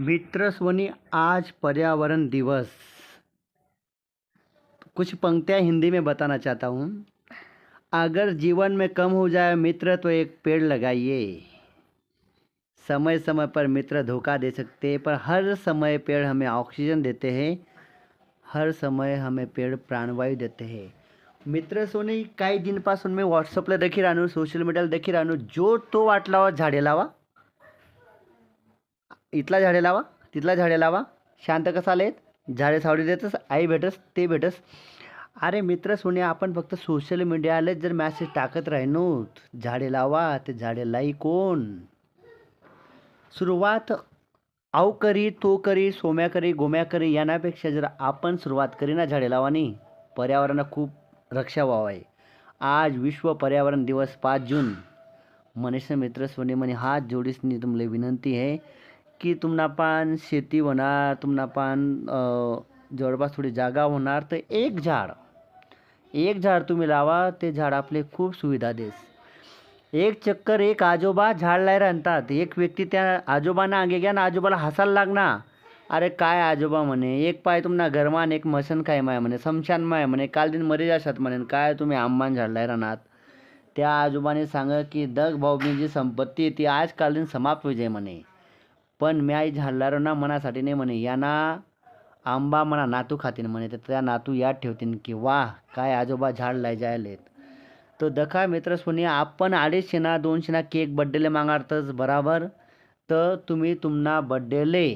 मित्र सोनी आज पर्यावरण दिवस। कुछ पंक्तियाँ हिंदी में बताना चाहता हूँ। अगर जीवन में कम हो जाए मित्र तो एक पेड़ लगाइए। समय समय पर मित्र धोखा दे सकते हैं, पर हर समय पेड़ हमें ऑक्सीजन देते हैं। हर समय हमें पेड़ प्राणवायु देते हैं। मित्र सोनी काही दिनपासून मी व्हॉट्सअपला देखील राहणू सोशल मीडियाला देखील राहणू जो तो वाट लावा, झाडे लावा। इथला झाडे लावा तिथला झाडे लावा. शांत कसा आलेत? झाडे सावडी देतस आई भेटस ते भेटस. अरे मित्र सुने आपण फक्त सोशल मीडियाला जर मॅसेज टाकत राहिनो झाडे लावा ते झाडे लाई कोण? सुरुवात आव करी तो करी सोम्या करी गोम्या करी यानापेक्षा जर आपण सुरुवात करी ना झाडे लावानी पर्यावरणाला खूप रक्षा व्हावं आहे आज विश्व पर्यावरण दिवस पाच जून. मनीष मित्र सोने म्हणे हात जोडीसनी तुमले विनंती आहे. की तुम्हाला पण शेती होणार तुम्हाला पण जवळपास थोडी जागा होणार तर एक झाड. एक झाड तुम्ही लावा ते झाड आपले खूप सुविधा देस. एक चक्कर एक आजोबा झाड लाय राहतात एक व्यक्ती त्या आजोबांना आगे घ्या ना आजोबाला हसायला लागना अरे काय आजोबा म्हणे एक पाय तुम्हाला घरमान एक मसन काय माय म्हणे समशान माय म्हणे काल दिन मरे जाशात म्हणे काय तुम्ही आंबान झाड लाय राहणार त्या आजोबाने सांग की दग भाऊनी जी संपत्ती आहे ती आज काल दिन समाप्त होई म्हणे. पण मी आई ना मनासाठी नाही म्हणे यांना आंबा म्हणा नातू खातीन म्हणे तर त्या नातू याद ठेवतीन की वा काय आजोबा झाड लाय जायलेत तो दखा मित्र आपण अडीचशे ना दोनशे ना केक बड्डेले मागाडतच बराबर? तर तुम्ही तुम्हाला बड्डेले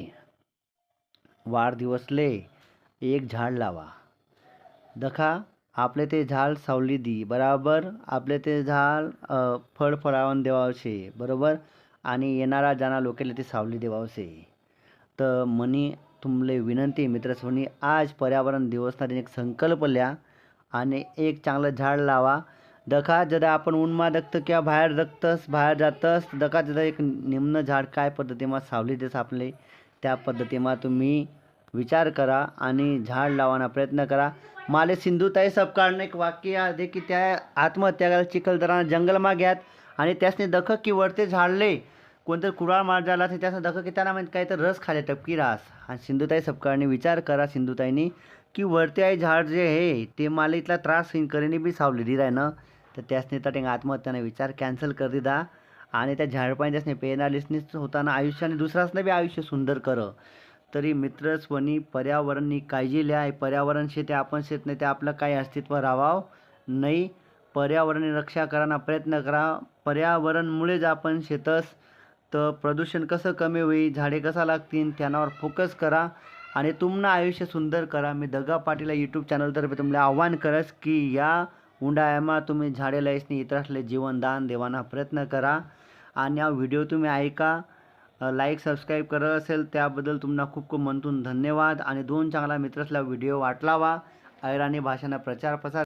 वाढदिवसले एक झाड लावा. दखा आपले ते झाड सावली दी बराबर? आपले ते झाड फळ फळावून देवावशे बरोबर? आणि येणारा जाणा लोकेले ते सावली देवावसे. तर मनी तुमले विनंती मित्रसोनी आज पर्यावरण दिवसना एक संकल्प ल्या आणि एक चांगलं झाड लावा. दखा जदा आपण उन्मा दखतं किंवा बाहेर दखतस बाहेर जातस दखा जदा एक निम्न झाड काय पद्धतीमा सावली देस आपले त्या पद्धतीमा तुम्ही विचार करा आणि झाड लावाना प्रयत्न करा. माले सिंधुताई सबकाळनं एक वाक्य आहे की त्या आत्महत्या करायला चिखलदरा जंगलमा घ्यात आणि त्यासने दख की वरते झाडले. कोणतं कुराळ मार झाला असेल त्यासनं दख की त्यांना माहीत म्हणजे काय तर रस खाले टपकी रास. आणि सिंधुताई सपकाळने विचार करा सिंधुताईनी की वरते आहे झाड जे आहे ते मला इथला त्रास होईन करीने बी सावली राय ना. तर त्यासने तर आत्महत्याने विचार कॅन्सल कर दिदा आणि त्या झाडपाणी त्यासने पेनालिसनीच होताना आयुष्याने दुसरासनं बी आयुष्य सुंदर कर. तरी मित्र स्वनी पर्यावरणनी काळजी लिहा पर्यावरण शेते आपण शेत नाही ते आपलं काही अस्तित्व राहावं नाही पर्यावरण रक्षा करायला प्रयत्न करा. पर्यावरणमुळेच आपण शेतस तर प्रदूषण कसं कमी होईल झाडे कसा लागतील त्यांवर फोकस करा आणि तुमनं आयुष्य सुंदर करा. मी दगा पाटील यूट्यूब चॅनलतर्फे तुम्हाला आव्हान करस की या उंडायामा तुम्ही झाडे लाईसनी इतरासले जीवनदान देवाना प्रयत्न करा. आणि हा व्हिडिओ तुम्ही ऐका लाईक सबस्क्राईब करत असेल त्याबद्दल तुम्हाला खूप खूप मनतून धन्यवाद. आणि दोन चांगला मित्रसला व्हिडिओ वाटलावा. ऐराणी भाषांना प्रचार प्रसार